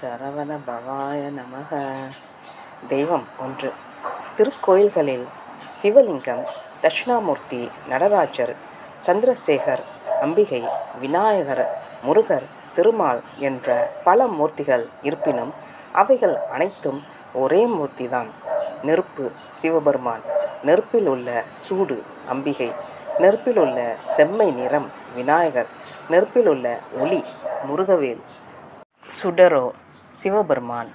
சரவண பவாய நமக. தெய்வம் ஒன்று. திருக்கோயில்களில் சிவலிங்கம் தட்சிணாமூர்த்தி நடராஜர் சந்திரசேகர் அம்பிகை விநாயகர் முருகர் திருமால் என்ற பல மூர்த்திகள் இருப்பினும் அவைகள் அனைத்தும் ஒரே மூர்த்திதான். நெருப்பு சிவபெருமான் நெருப்பில் உள்ள சூடு அம்பிகை நெருப்பில் உள்ள செம்மை நிறம் விநாயகர் நெருப்பில் உள்ள ஒளி முருகவேல். சுடரோ சிவபெருமான்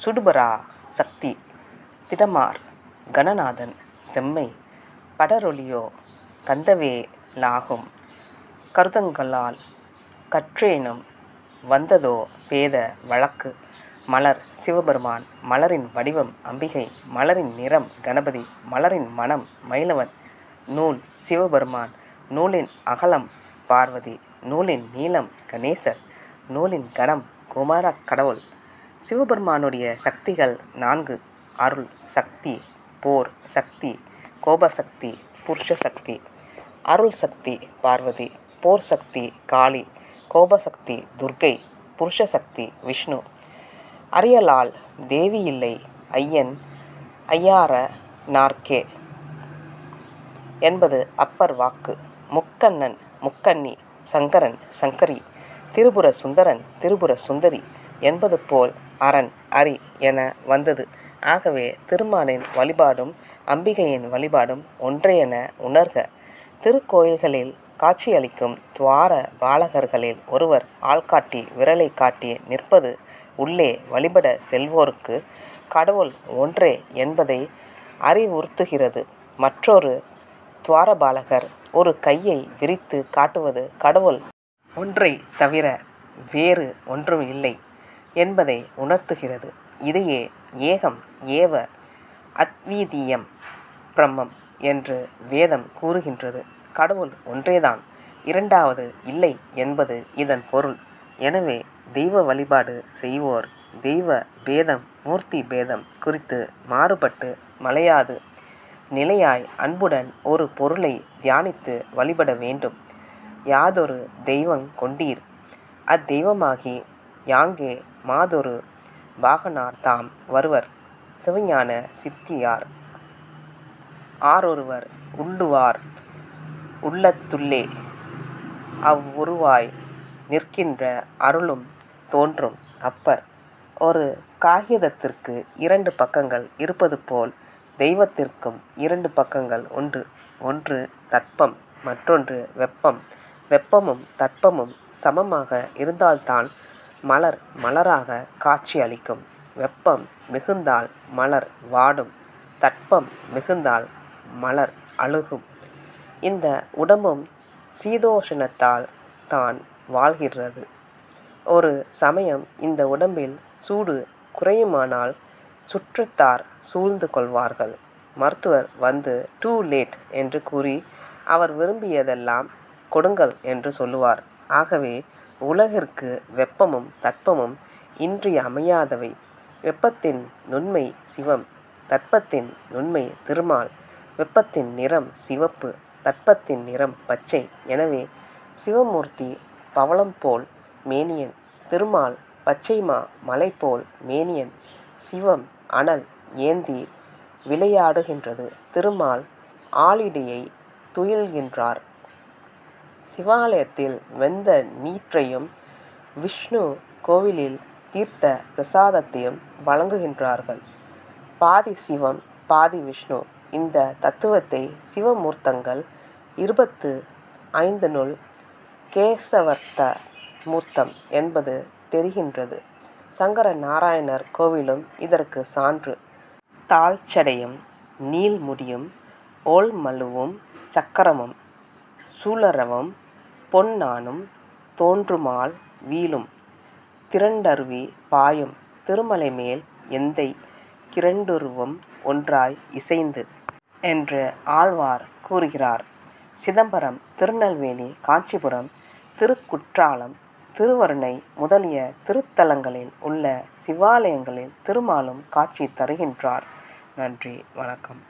சுடுபரா சக்தி திடமார் கணநாதன் செம்மை படரொளியோ கந்தவேலாகும் கருதங்களால் கற்றேனும் வந்ததோ வேத வழக்கு மலர் சிவபெருமான் மலரின் வடிவம் அம்பிகை மலரின் நிறம் கணபதி மலரின் மனம் மயிலவன் நூல் சிவபெருமான் நூலின் அகலம் பார்வதி நூலின் நீளம் கணேசர் நூலின் கணம் குமார கடவுள் சிவபெருமானுடைய சக்திகள் நான்கு. அருள் சக்தி போர் சக்தி கோபசக்தி புருஷ சக்தி அருள் சக்தி பார்வதி போர் சக்தி காளி கோபசக்தி துர்க்கை புருஷ சக்தி விஷ்ணு. அரியலால் தேவி இல்லை ஐயன் ஐயார நார்க்கே என்பது அப்பர் வாக்கு. முக்கண்ணன் முக்கண்ணி சங்கரன் சங்கரி திரிபுர சுந்தரன் திரிபுர சுந்தரி என்பது போல் அரண் அரி என வந்தது. ஆகவே திருமாலின் வழிபாடும் அம்பிகையின் வழிபாடும் ஒன்றே என உணர்க. திருக்கோயில்களில் காட்சியளிக்கும் துவார பாலகர்களில் ஒருவர் ஆள்காட்டி விரலை காட்டி நிற்பது உள்ளே வழிபட செல்வோருக்கு கடவுள் ஒன்றே என்பதை அறிவுறுத்துகிறது. மற்றொரு துவாரபாலகர் ஒரு கையை விரித்து காட்டுவது கடவுள் ஒன்றை தவிர வேறு ஒன்றும் இல்லை. என்பதை உணர்த்துகிறது. இதையே ஏகம் ஏவ அத்வீதீயம் பிரம்மம் என்று வேதம் கூறுகின்றது. கடவுள் ஒன்றேதான். இரண்டாவது இல்லை என்பது இதன் பொருள். எனவே தெய்வ வழிபாடு செய்வோர் தெய்வ பேதம் மூர்த்தி பேதம் குறித்து மாறுபட்டு மலையாது. நிலையாய் அன்புடன் ஒரு பொருளை தியானித்து வழிபட வேண்டும். யாதொரு தெய்வங் கொண்டீர். அத்தெய்வமாகி யாங்கே மாதொரு பாகனார் தாம் வருவர் சிவஞான சித்தியார். ஆரொருவர் உள்ளுவார் உள்ளத்துள்ளே அவ்வுருவாய் நிற்கின்ற அருளும் தோன்றும் அப்பர். ஒரு காகிதத்திற்கு இரண்டு பக்கங்கள் இருப்பது போல் தெய்வத்திற்கும் இரண்டு பக்கங்கள் உண்டு. ஒன்று தட்பம் மற்றொன்று வெப்பம். வெப்பமும் தட்பமும் சமமாக இருந்தால்தான் மலர் மலராக காட்சி அளிக்கும். வெப்பம் மிகுந்தால் மலர் வாடும். தட்பம் மிகுந்தால் மலர் அழுகும். இந்த உடம்பும் சீதோஷணத்தால் தான் வாழ்கிறது ஒரு சமயம் இந்த உடம்பில் சூடு குறையுமானால் சுற்றத்தார் சூழ்ந்து கொள்வார்கள். மருத்துவர் வந்து டூ லேட் என்று கூறி அவர் விரும்பியதெல்லாம் கொடுங்கள் என்று சொல்லுவார். ஆகவே உலகிற்கு வெப்பமும் தட்பமும் இன்றியமையாதவை வெப்பத்தின் நுண்மை சிவம் தட்பத்தின் நுண்மை திருமால். வெப்பத்தின் நிறம் சிவப்பு தட்பத்தின் நிறம் பச்சை. எனவே சிவமூர்த்தி பவளம் போல் மேனியன் திருமால் பச்சைமா மலை போல் மேனியன். சிவம் அனல் ஏந்தி விளையாடுகின்றது. திருமால் ஆளிடையை துயில்கின்றார். சிவாலயத்தில் வெந்த நீற்றையும் விஷ்ணு கோவிலில் தீர்த்த பிரசாதத்தையும் வழங்குகின்றார்கள். பாதி சிவம் பாதி விஷ்ணு. இந்த தத்துவத்தை சிவமூர்த்தங்கள் இருபத்து ஐந்தினுள் கேசவர்த்த மூர்த்தம் என்பது தெரிகின்றது. சங்கர நாராயணர் கோவிலும் இதற்கு சான்று. தாழ்ச்சடையும் நீல்முடியும் ஓல்மழுவும் சக்கரமும் சூழரவும் பொன்னானும் தோன்றுமால் வீழும். திரண்டருவி பாயும் திருமலை மேல் எந்தை கிரண்டுருவும் ஒன்றாய் இசைந்து என்று ஆழ்வார் கூறுகிறார். சிதம்பரம் திருநெல்வேலி காஞ்சிபுரம் திருக்குற்றாலம் திருவருணை முதலிய திருத்தலங்களில் உள்ள சிவாலயங்களில் திருமாலும் காட்சி தருகின்றார். நன்றி வணக்கம்.